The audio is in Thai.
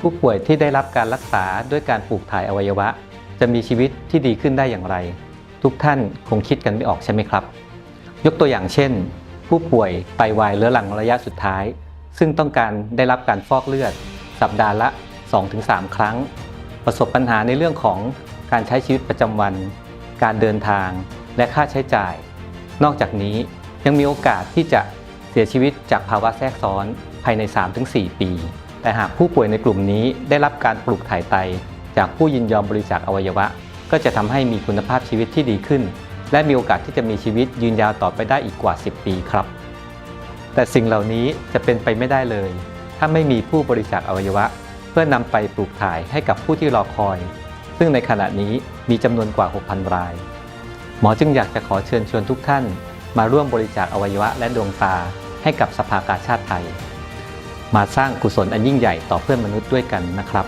ผู้ป่วยที่ได้รับการรักษาด้วยการปลูกถ่ายอวัยวะ จะมีชีวิตที่ดีขึ้นได้อย่างไร ทุกท่านคงคิดกันไม่ออกใช่ไหมครับ ยกตัวอย่างเช่น ผู้ป่วยไตวายเรื้อรังระยะสุดท้าย ซึ่งต้องการได้รับการฟอกเลือด สัปดาห์ละ 2-3 ครั้ง ประสบปัญหาในเรื่องของการใช้ชีวิตประจำวัน การเดินทางและค่าใช้จ่าย นอกจากนี้ยังมีโอกาสที่จะเสียชีวิตจากภาวะแทรกซ้อนภายใน 3-4 ปี แต่หากผู้ป่วยในกลุ่มนี้ได้รับการปลูกถ่ายไต จากผู้ยินยอมบริจาคอวัยวะ ก็จะทำให้มีคุณภาพชีวิตที่ดีขึ้น และมีโอกาสที่จะมีชีวิตยืนยาวต่อไปได้อีกกว่า 10 ปีครับ แต่สิ่งเหล่านี้จะเป็นไปไม่ได้เลย ถ้าไม่มีผู้บริจาคอวัยวะ เพื่อนำไปปลูกถ่ายให้กับผู้ที่รอคอย ซึ่งในขณะนี้มีจำนวนกว่า 6,000 ราย หมอจึงอยากจะขอเชิญชวนทุกท่าน มาร่วมบริจาคอวัยวะและดวงตาให้กับสภากาชาติไทย มาสร้างกุศลอันยิ่งใหญ่ต่อเพื่อนมนุษย์ด้วยกันนะครับ